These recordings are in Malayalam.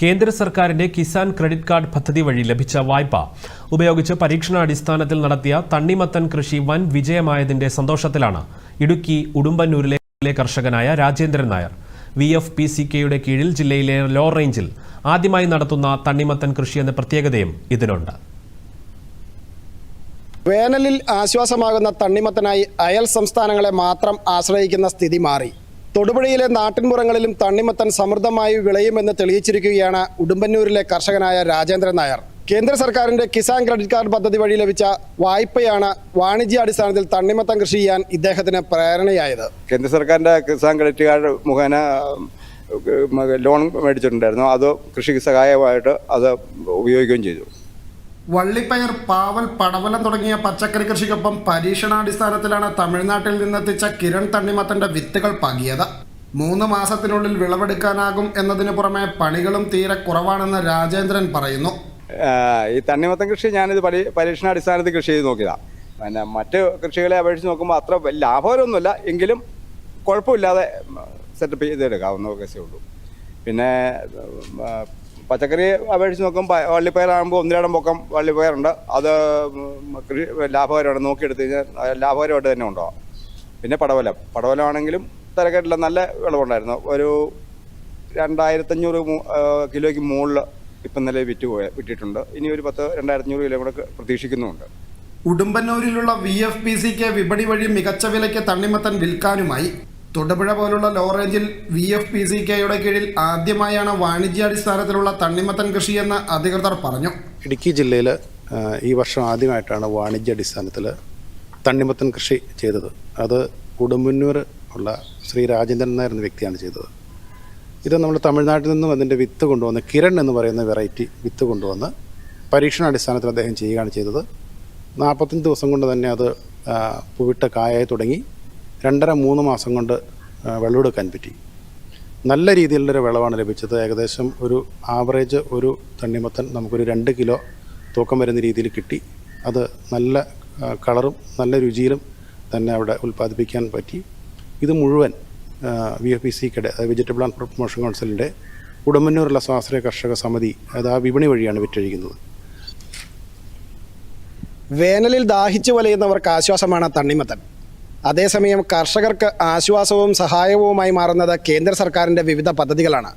കേന്ദ്ര സർക്കാരിന്റെ കിസാൻ ക്രെഡിറ്റ് കാർഡ് പദ്ധതി വഴി ലഭിച്ച വായ്പ. ഉപയോഗിച്ച് പരീക്ഷണാടിസ്ഥാനത്തിൽ നടത്തിയ തണ്ണിമത്തൻ കൃഷി വൻ വിജയമായതിന്റെ സന്തോഷത്തിലാണ് ഇടുക്കി ഉടുമ്പന്നൂരിലെ കർഷകനായ Rajendran Nair. V F P C കെയുടെ കീഴിൽ ജില്ലയിലെ ലോ റേഞ്ചിൽ ആദ്യമായി നടത്തുന്ന തണ്ണിമത്തൻ കൃഷി എന്ന പ്രത്യേകതയും ഇതിനുണ്ട്. വേനലിൽ ആശ്വാസമാകുന്ന തണ്ണിമത്തനായി അയൽ സംസ്ഥാനങ്ങളെ മാത്രം ആശ്രയിക്കുന്ന സ്ഥിതി മാറി. തൊടുപുഴയിലെ നാട്ടിൻപുറങ്ങളിലും തണ്ണിമത്തൻ സമൃദ്ധമായി വിളയുമെന്ന് തെളിയിച്ചിരിക്കുകയാണ് ഉടുമ്പന്നൂരിലെ കർഷകനായ രാജേന്ദ്രൻ നായർ. കേന്ദ്ര സർക്കാരിന്റെ കിസാൻ ക്രെഡിറ്റ് കാർഡ് പദ്ധതി വഴി ലഭിച്ച വായ്പയാണ് വാണിജ്യാടിസ്ഥാനത്തിൽ തണ്ണിമത്തൻ കൃഷി ചെയ്യാൻ ഇദ്ദേഹത്തിന് പ്രേരണയായത്. കേന്ദ്ര സർക്കാരിന്റെ കിസാൻ ക്രെഡിറ്റ് കാർഡ് മുഖേന ലോൺ മേടിച്ചിട്ടുണ്ടായിരുന്നു. അത് കൃഷിക്ക് സഹായമായിട്ട് അത് ഉപയോഗിക്കുകയും ചെയ്തു. വള്ളിപ്പയർ പാവൽ പടവലം തുടങ്ങിയ പച്ചക്കറി കൃഷിക്കൊപ്പം പരീക്ഷണാടിസ്ഥാനത്തിലാണ് തമിഴ്നാട്ടിൽ നിന്നെത്തിച്ച കിരൺ തണ്ണിമത്തന്റെ വിത്തുകൾ പകിയത്. മൂന്ന് മാസത്തിനുള്ളിൽ വിളവെടുക്കാനാകും എന്നതിന് പുറമെ പണികളും തീരെ കുറവാണെന്ന് രാജേന്ദ്രൻ പറയുന്നു. ഈ തണ്ണിമത്തൻ കൃഷി ഞാനിത് പരി പരീക്ഷണാടിസ്ഥാനത്തിൽ കൃഷി ചെയ്ത് നോക്കിയതാണ് പിന്നെ മറ്റ് കൃഷികളെ അപേക്ഷിച്ച് നോക്കുമ്പോൾ അത്ര ലാഭകരമൊന്നുമില്ല എങ്കിലും കുഴപ്പമില്ലാതെ സെറ്റപ്പ് ചെയ്തെടുക്കാവുന്ന കേസേ ഉള്ളൂ. പിന്നെ പച്ചക്കറി അപേക്ഷിച്ച് നോക്കുമ്പോൾ വള്ളിപ്പയറാകുമ്പോൾ ഒന്നിരടം പൊക്കം വള്ളിപ്പയറുണ്ട്. അത് കൃഷി ലാഭകരമാണ് നോക്കിയെടുത്ത് കഴിഞ്ഞാൽ ലാഭകരമായിട്ട് തന്നെ ഉണ്ടോ പിന്നെ പടവലം. പടവലമാണെങ്കിലും തിരക്കേട്ടില്ല നല്ല വിളവുണ്ടായിരുന്നു. ഒരു രണ്ടായിരത്തഞ്ഞൂറ് കിലോയ്ക്ക് മുകളിൽ ഇപ്പം നിലയിൽ വിറ്റ് പോയ വിറ്റിട്ടുണ്ട്. ഇനി ഒരു പത്ത് രണ്ടായിരത്തഞ്ഞൂറ് കിലോ കൂടെ പ്രതീക്ഷിക്കുന്നുമുണ്ട്. ഉടുമ്പന്നൂരിലുള്ള വി എഫ് പി സിക്ക് വിപണി വഴി മികച്ച വിലയ്ക്ക് തണ്ണിമത്തൻ വിൽക്കാനുമായി. തൊടുപുഴ പോലുള്ള ലോ റേഞ്ചിൽ വി എഫ് പി സി കെയുടെ കീഴിൽ ആദ്യമായാണ് വാണിജ്യാടിസ്ഥാനത്തിലുള്ള തണ്ണിമത്തൻ കൃഷിയെന്ന് അധികൃതർ പറഞ്ഞു. ഇടുക്കി ജില്ലയിൽ ഈ വർഷം ആദ്യമായിട്ടാണ് വാണിജ്യാടിസ്ഥാനത്തിൽ തണ്ണിമത്തൻ കൃഷി ചെയ്തത്. അത് കുടുംബന്നൂർ ഉള്ള ശ്രീ രാജേന്ദ്രൻ നായർ എന്ന വ്യക്തിയാണ് ചെയ്തത്. ഇത് നമ്മൾ തമിഴ്നാട്ടിൽ നിന്നും അതിന്റെ വിത്ത് കൊണ്ടുവന്ന് കിരൺ എന്ന് പറയുന്ന വെറൈറ്റി വിത്ത് കൊണ്ടുവന്ന് പരീക്ഷണാടിസ്ഥാനത്തിൽ അദ്ദേഹം ചെയ്യുകയാണ് ചെയ്തത്. നാൽപ്പത്തഞ്ച് ദിവസം കൊണ്ട് തന്നെ അത് പൂവിട്ട കായായി തുടങ്ങി. രണ്ടര മൂന്ന് മാസം കൊണ്ട് വെള്ളമെടുക്കാൻ പറ്റി. നല്ല രീതിയിലുള്ളൊരു വിളവാണ് ലഭിച്ചത്. ഏകദേശം ഒരു ആവറേജ് ഒരു തണ്ണിമത്തൻ നമുക്കൊരു രണ്ട് കിലോ തൂക്കം വരുന്ന രീതിയിൽ കിട്ടി. അത് നല്ല കളറും നല്ല രുചിയിലും തന്നെ അവിടെ ഉൽപ്പാദിപ്പിക്കാൻ പറ്റി. ഇത് മുഴുവൻ വി എഫ് പി സിക്കടെ വെജിറ്റബിൾ ആൻഡ് ഫ്രൂട്ട് പ്രൊമോഷൻ കൗൺസിലിന്റെ ഉടമ്പന്നൂരുള്ള സ്വാശ്രയ കർഷക സമിതി അത് ആ വിപണി വഴിയാണ് വിറ്റഴിക്കുന്നത്. വേനലിൽ ദാഹിച്ചു വലയുന്നവർക്ക് ആശ്വാസമാണ് തണ്ണിമത്തൻ. അതേസമയം കർഷകർക്ക് ആശ്വാസവും സഹായവുമായി മാറുന്നത് കേന്ദ്ര സർക്കാരിന്റെ വിവിധ പദ്ധതികളാണ്.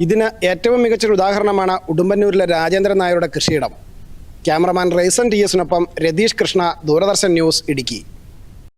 ഇതിന് ഏറ്റവും മികച്ചൊരു ഉദാഹരണമാണ് ഉടുമ്പന്നൂരിലെ രാജേന്ദ്രൻ നായരുടെ കൃഷിയിടം. ക്യാമറമാൻ റേസൻ ടി എസിനൊപ്പം രതീഷ് കൃഷ്ണ ദൂരദർശൻ ന്യൂസ് ഇടുക്കി.